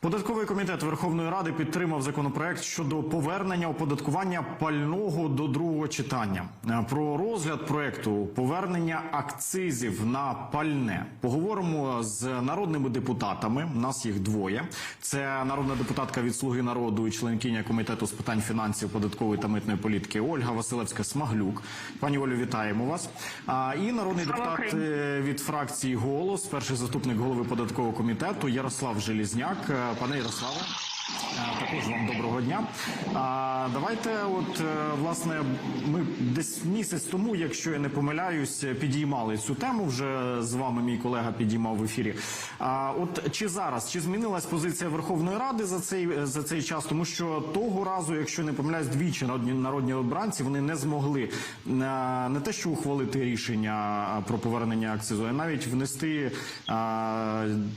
Податковий комітет Верховної Ради підтримав законопроект щодо повернення оподаткування пального до другого читання. Е, Про розгляд проекту повернення акцизів на пальне поговоримо з народними депутатами. У нас їх двоє. Це народна депутатка від Слуги народу і членкиня комітету з питань фінансів, податкової та митної політики Ольга Василевська Смаглюк. Пані Олю, вітаємо вас. І народний депутат е, від фракції Голос, перший заступник голови податкового комітету Ярослав Желізняк. Е, Пане Ярославе, е, також вам доброго дня. Давайте, от е, власне, ми десь місяць тому, якщо я не помиляюсь, підіймали цю тему. Вже з вами мій колега підіймав в ефірі. А от чи зараз чи змінилась позиція Верховної Ради за цей за цей час? Тому що того разу, якщо не помиляюсь, двічі народні народні обранці вони не змогли е, не те, що ухвалити рішення про повернення акцизу, а навіть внести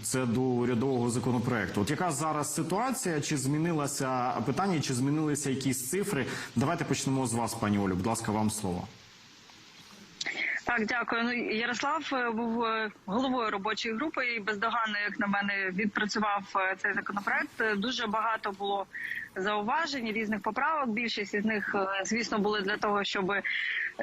це до урядового законопроекту. От яка зараз ситуація? Чи змінилося питання, чи змінилися якісь цифри? Давайте почнемо з вас, пані Олю. Будь ласка, вам слово. Так, дякую. Ну Ярослав е, був е, головою робочої групи і бездоганно, як на мене, відпрацював е, цей законопроект. Дуже багато було зауважень, різних поправок. Більшість із них, звісно, були для того, щоб е,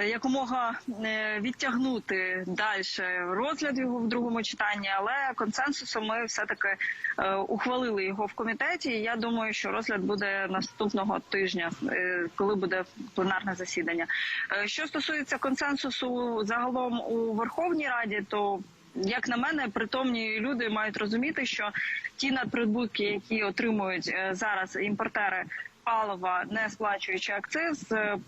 якомога е, відтягнути далі розгляд його в другому читанні. Але консенсусом ми все таки ухвалили його в комітеті. Я думаю, що розгляд буде наступного тижня, е, коли буде пленарне засідання. Е, Що стосується консенсусу загалом у Верховній Раді, то як на мене, притомні люди мають розуміти, що ті надприбутки, які отримують е, зараз імпортери палива, не сплачуючи акциз, е,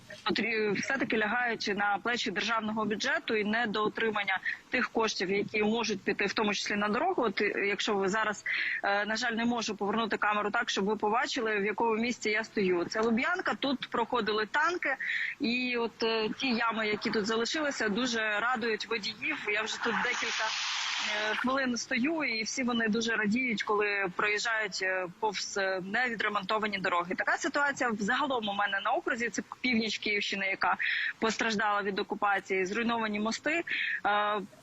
все-таки лягають на плечі державного бюджету і не до отримання тих коштів, які можуть піти, в тому числі на дорогу. От е, якщо ви зараз, е, на жаль, не можу повернути камеру так, щоб ви побачили, в якому місці я стою. Це Луб'янка. Тут проходили танки, і от ті ями, які тут залишилися, дуже радують водіїв. Я вже тут декілька. Хвилин стою, і всі вони дуже радіють, коли проїжджають повз невідремонтовані дороги. Така ситуація взагалом у мене на окрузі. Це північ Київщини, яка постраждала від окупації. Зруйновані мости.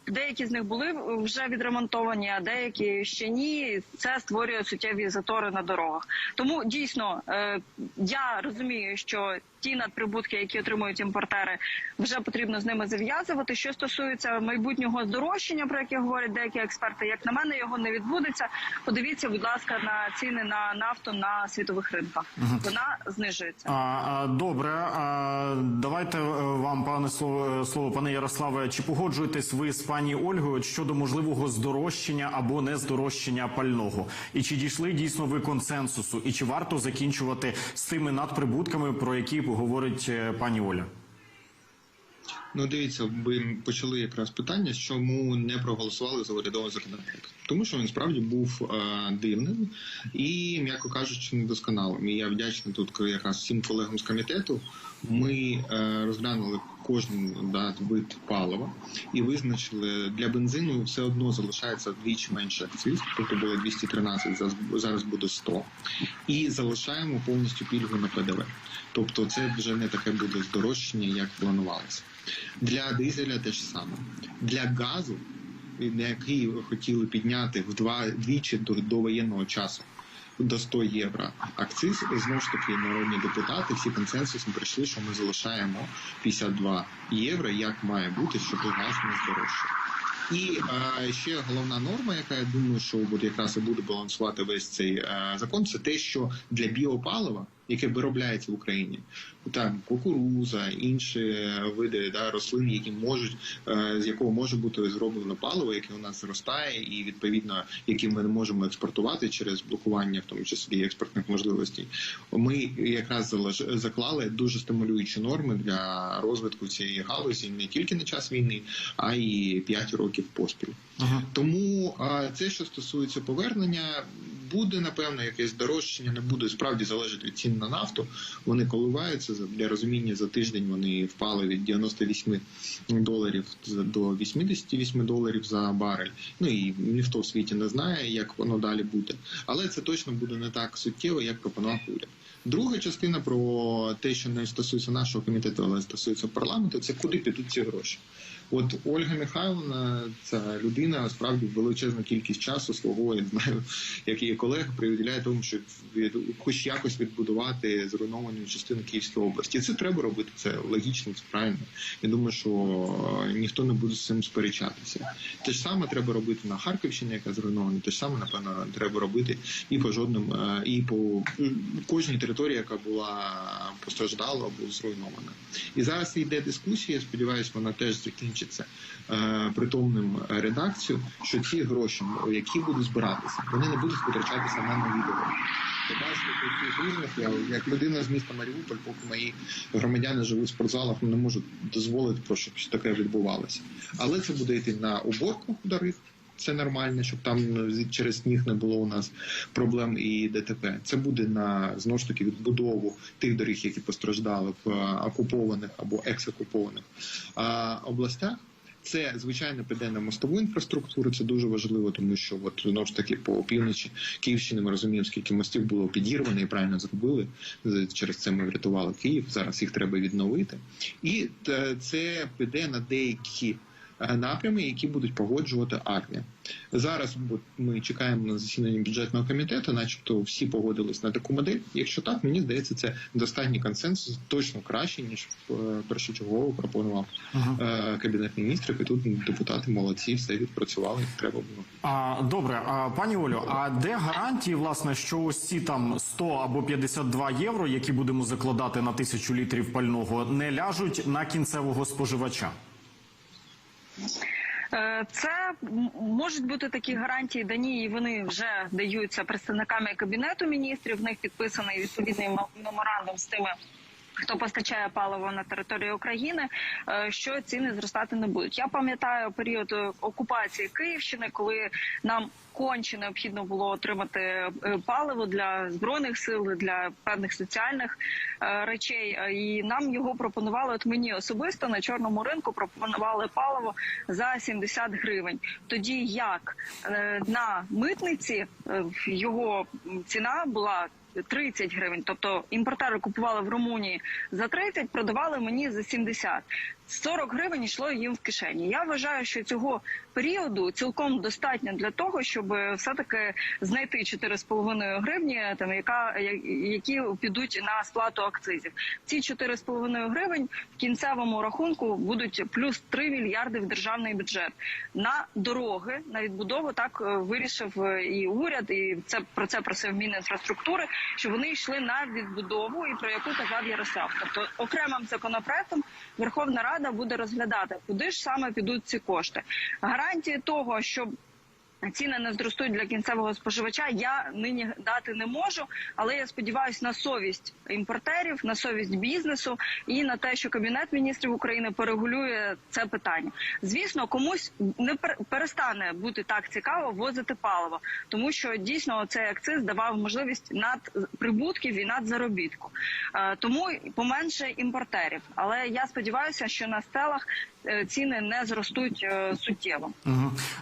Е, Деякі з них були вже відремонтовані, а деякі ще ні. Це створює суттєві затори на дорогах. Тому дійсно е, я розумію, що ті надприбутки, які отримують імпортери, вже потрібно з ними зав'язувати. Що стосується майбутнього здорожчання, про яке говорять деякі експерти, як на мене, його не відбудеться. Подивіться, будь ласка, на ціни на нафту на світових ринках. Вона знижується. А, а, добре, а, давайте е, вам, пане слово, слово, пане Ярославе. Чи погоджуєтесь ви з пані Ольгою щодо можливого здорожчання або не здорожчання пального? І чи дійшли дійсно ви консенсусу? І чи варто закінчувати з тими надприбутками, про які говорить е, пані Оля? Ну, дивіться, ви почали якраз питання, чому не проголосували за урядовий законопроект. Тому що він справді був е, дивним і, м'яко кажучи, недосконалим. І я вдячний тут якраз всім колегам з комітету. Ми е, розглянули кожен да, вид палива і визначили для бензину все одно залишається вдвічі менше акциз, тобто було 213, зараз- буде 100. І залишаємо повністю пільгу на ПДВ. Тобто це вже не таке буде здорожчання, як планувалося. Для дизеля те ж саме. Для газу, який хотіли підняти в два двічі до, до воєнного часу. До 100 євро акциз знову ж таки народні депутати всі консенсусом прийшли, що ми залишаємо 52 євро, як має бути, щоб газ не здорожчав. І е, ще головна норма, яка я думаю, що от якраз і буде балансувати весь цей е, закон, це те, що для біопалива, яке виробляється в Україні, там кукуруза, інші види да, рослин, які можуть е, з якого може бути зроблено паливо, яке у нас зростає, і відповідно які ми не можемо експортувати через блокування, в тому числі експортних можливостей. Ми якраз заклали дуже стимулюючі норми для розвитку цієї галузі не тільки на час війни, а й 5 років поспіль. Ага. Тому це, що стосується повернення, буде напевно якесь дорожчання, не буде справді залежить від цін на нафту. Вони коливаються для розуміння за тиждень. Вони впали від 98 доларів до 88 доларів за барель. Ну і ніхто в світі не знає, як воно далі буде. Але це точно буде не так суттєво, як пропонував уряд. Друга частина про те, що не стосується нашого комітету, але стосується парламенту, це куди підуть ці гроші. От Ольга Михайловна, ця людина справді величезну кількість часу свого, я знаю, як її колег, приділяє тому, щоб від, хоч якось відбудувати зруйновану частину Київської області. Це треба робити. Це логічно, це правильно. Я думаю, що е, ніхто не буде з цим сперечатися. Те ж саме треба робити на Харківщині, яка зруйнована. Те ж саме, напевно, треба робити і по жодним, е, і по кожній території, яка була постраждала або зруйнована. І зараз йде дискусія. Сподіваюсь, вона теж закінчиться е, притомним редакцією, що ці гроші, які будуть збиратися, вони не будуть витрачатися на нові дороги. Я як людина з міста Маріуполь, поки мої громадяни живуть в спортзалах, не можуть дозволити про щоб таке відбувалося. Але це буде йти на уборку доріг. Це нормально, щоб там через сніг не було у нас проблем і ДТП. Це буде на знову ж таки відбудову тих доріг, які постраждали в е, окупованих або ексокупованих областях. Це звичайно піде на мостову інфраструктуру. Це дуже важливо, тому що от знову ж таки по півночі Київщини ми розуміємо, скільки мостів було підірвано і правильно зробили. Через це ми врятували Київ. Зараз їх треба відновити, і е, це піде на деякі е, напрями, які будуть погоджувати армія. Зараз ми чекаємо на засідання бюджетного комітету, начебто всі погодились на таку модель. Якщо так, мені здається, це достатній консенсус, точно краще ніж е, першочергово пропонував е, кабінет міністрів. І тут депутати молодці, все відпрацювали як треба було. А, добре, а, пані Олю, а де гарантії, власне, що ось ці там 100 або 52 євро, які будемо закладати на тисячу літрів пального, не ляжуть на кінцевого споживача? Е, Це можуть бути такі гарантії дані, і вони вже даються представниками кабінету міністрів. В них підписаний відповідний меморандум з тими. Хто постачає паливо на територію України, е, що ціни зростати не будуть? Я пам'ятаю період е, окупації Київщини, коли нам конче необхідно було отримати е, паливо для збройних сил, для певних соціальних речей. І нам його пропонували. От мені особисто на чорному ринку пропонували паливо за 70 гривень. Тоді як на митниці його ціна була. 30 гривень, тобто імпортери купували в Румунії за 30, продавали мені за 70. 40 гривень йшло їм в кишені. Я вважаю, що цього періоду цілком достатньо для того, щоб все таки знайти 4,5 гривні, там яка які підуть на сплату акцизів. Ці 4,5 гривень в кінцевому рахунку будуть плюс 3 мільярди в державний бюджет на дороги, на відбудову. Так е, вирішив е, і уряд, і це про це просив Мінінфраструктури, що вони йшли на відбудову, і про яку казав Ярослав. Тобто окремим законопроектом Верховна Рада буде розглядати, куди ж саме підуть ці кошти. Гарантії того, що Ціни не зростуть для кінцевого споживача. Я нині дати не можу, але я сподіваюся на совість імпортерів, на совість бізнесу і на те, що кабінет міністрів України перегулює це питання. Звісно, комусь не пер- перестане бути так цікаво возити паливо, тому що дійсно цей акциз давав можливість над прибутків і над заробітку. Е, Тому поменше імпортерів. Але я сподіваюся, що на стелах е, ціни не зростуть е, суттєво.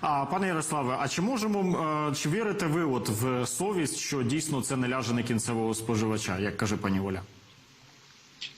Пане Ярославе, а чи можемо е, чи вірите ви от в совість, що дійсно це не ляже на кінцевого споживача, як каже пані Оля?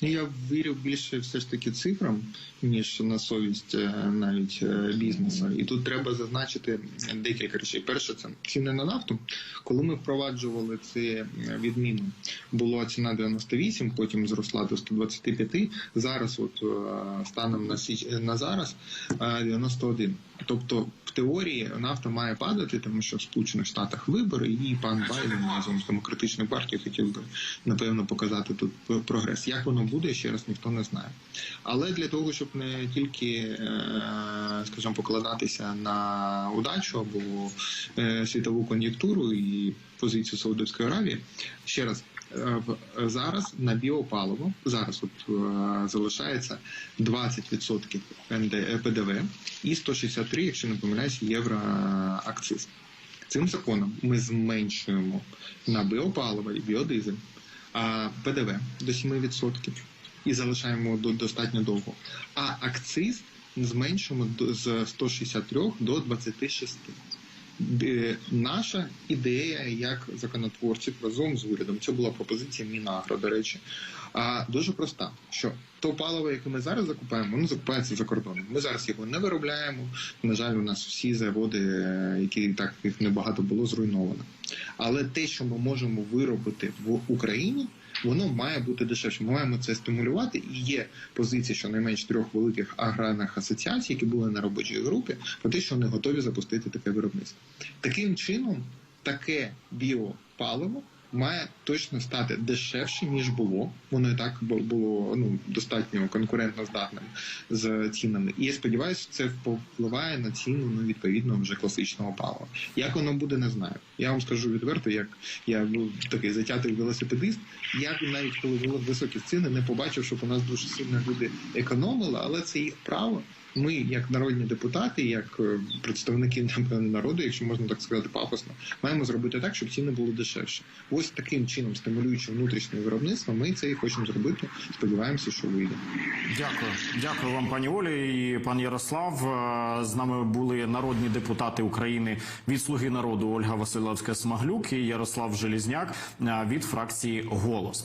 Ну, Я вірю більше все ж таки цифрам, ніж на совість е, навіть е, бізнесу. І тут треба зазначити декілька речей. Перше, це ціни на нафту. Коли ми впроваджували це відміну, була ціна 98, потім зросла до 125. Зараз, от е, станом на січ на зараз, е, 91. Тобто, в теорії нафта має падати, тому що в Сполучених Штатах вибори, і пан Байден разом з демократичною партією хотів би напевно показати тут прогрес. Як воно буде, ще раз ніхто не знає. Але для того, щоб не тільки, е, скажімо, покладатися на удачу або е, світову кон'юнктуру і позицію Саудовської Аравії, ще раз. е, Зараз на біопаливо зараз от е, залишається 20% НД, е, ПДВ і 163, якщо не помиляюсь, євро е, акциз. Цим законом ми зменшуємо на біопаливо і біодизель ПДВ до 7% і залишаємо достатньо довго. А акциз зменшуємо з 163 до 26. Е, Наша ідея як законотворців разом з урядом, це була пропозиція Мінагро, до речі, а дуже проста: що то паливо, яке ми зараз закупаємо, воно закупається за кордоном. Ми зараз його не виробляємо. На жаль, у нас всі заводи, які так їх небагато було, зруйновано. Але те, що ми можемо виробити в Україні, воно має бути дешевше. Ми маємо це стимулювати. І є позиція щонайменш трьох великих аграрних асоціацій, які були на робочій групі, про те, що вони готові запустити таке виробництво. Таким чином, таке біопаливо має точно стати дешевше ніж було. Воно і так бу- було ну достатньо конкурентно здатним з цінами. І я сподіваюся, це впливає на ціну ну, відповідно вже класичного палива. Як воно буде, не знаю. Я вам скажу відверто, як я був такий затятий велосипедист. Я навіть коли були високі ціни, не побачив, щоб у нас дуже сильно люди економили, але це їх право. Ми, як народні депутати, як е, представники народу, якщо можна так сказати, пафосно, маємо зробити так, щоб ціни були дешевші. Ось таким чином, стимулюючи внутрішнє виробництво, ми це і хочемо зробити. Сподіваємося, що вийде. Дякую, дякую вам, пані Олі і пан Ярослав. Е, З нами були народні депутати України від Слуги народу Ольга Василевська Смаглюк і Ярослав Желізняк е, від фракції Голос.